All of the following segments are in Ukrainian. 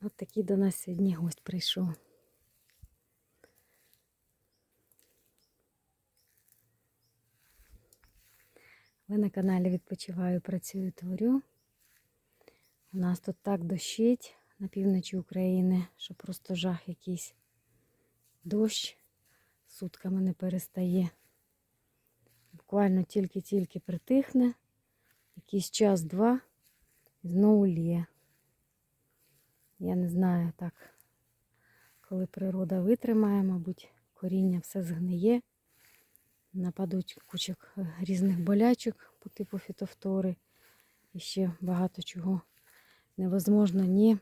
От такий до нас сьогодні гость прийшов. Ви на каналі відпочиваю, працюю, творю. У нас тут так дощить на півночі України, що просто жах якийсь. Дощ сутками не перестає. Буквально тільки-тільки притихне, якийсь час-два і знову лє. Я не знаю так, коли природа витримає, мабуть, коріння все згниє, нападуть кучок е, різних болячок по типу фітофтори і ще багато чого невозможно ні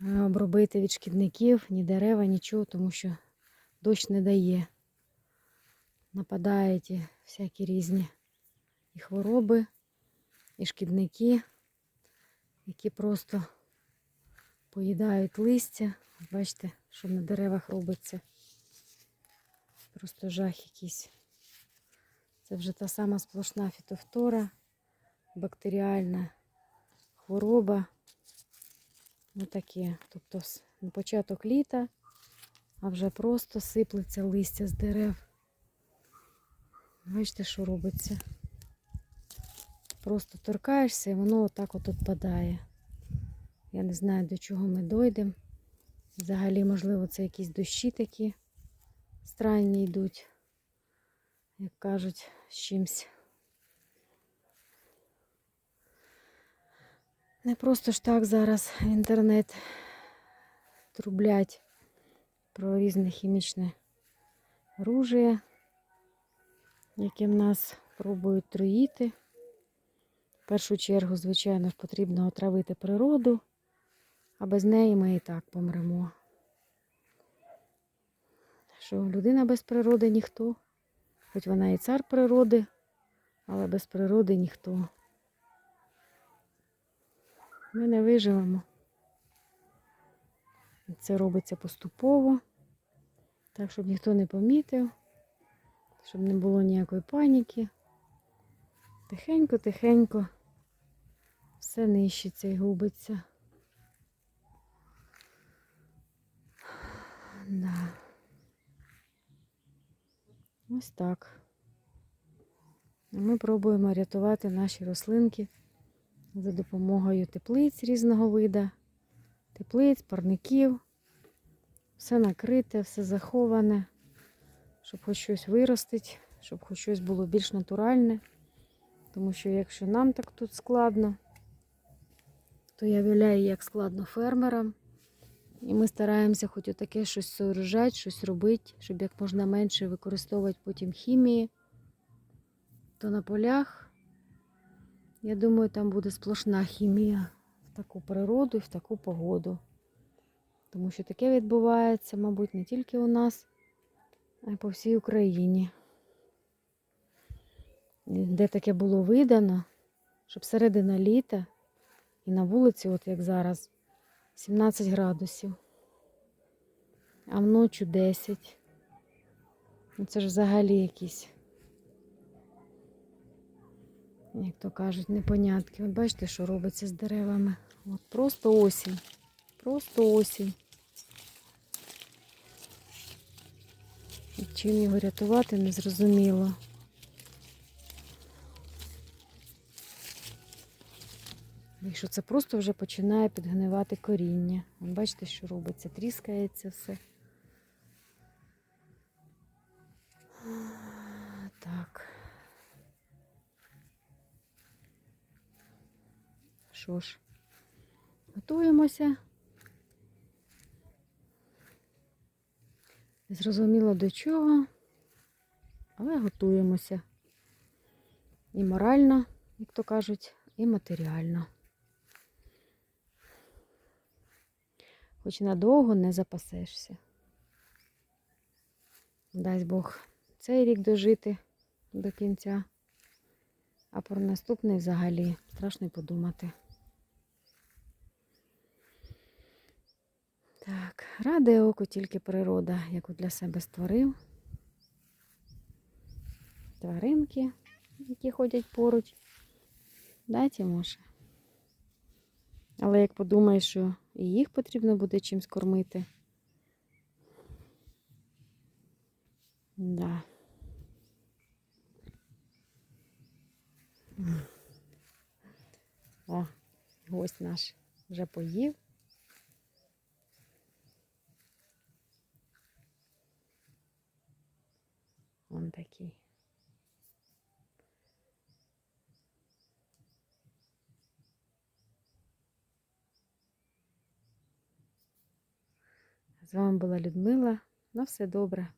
е, обробити від шкідників, ні дерева, нічого, тому що дощ не дає. Нападають всякі різні і хвороби, і шкідники, які просто поїдають листя. Бачите, що на деревах робиться. Просто жах якийсь. Це вже та сама сплошна фітофтора, бактеріальна хвороба. Ну таке. Тобто на початок літа, а вже просто сиплеться листя з дерев. Бачите, що робиться. Просто торкаєшся і воно отак от відпадає. Я не знаю, до чого ми дойдемо. Взагалі, можливо, це якісь дощі такі странні йдуть, як кажуть, з чимсь. Не просто ж так зараз в інтернет трублять про різне хімічне оружие, яким нас пробують труїти. В першу чергу, звичайно ж, потрібно отравити природу, а без неї ми і так помремо. Що людина без природи ніхто, хоч вона і цар природи, але без природи ніхто. Ми не виживемо. Це робиться поступово, так, щоб ніхто не помітив, щоб не було ніякої паніки. Тихенько, тихенько все нищиться і губиться. Да. Ось так. Ми пробуємо рятувати наші рослинки за допомогою теплиць різного вида, теплиць, парників. Все накрите, все заховане, щоб хоч щось виростить, щоб хоч щось було більш натуральне. Тому що якщо нам так тут складно, то я віляю, як складно фермерам. І ми стараємося хоч отаке щось сооружати, щось робити, щоб як можна менше використовувати потім хімії. То на полях, я думаю, там буде сплошна хімія в таку природу і в таку погоду. Тому що таке відбувається, мабуть, не тільки у нас, а й по всій Україні. Де таке було видано, щоб середина літа і на вулиці, от як зараз, 17 градусів, а вночі 10. Ну, Це ж взагалі якісь, як то кажуть, непонятки. От бачите, що робиться з деревами. От просто осінь. Просто осінь. І чим його рятувати, не зрозуміло. І що це просто вже починає підгнивати коріння. Бачите, що робиться? Тріскається все. Так. Що ж, готуємося. Зрозуміло до чого, але готуємося. І морально, як то кажуть, і матеріально. Хоч надовго не запасешся. Дасть Бог цей рік дожити до кінця, а про наступний взагалі страшно подумати. Так, раде око тільки природа, яку для себе створив. Тваринки, які ходять поруч. Да, Тімоша? Але як подумаєш, що і їх потрібно буде чимсь кормити. Да. О, гость наш вже поїв. Он такий. З вами була Людмила. На все добре.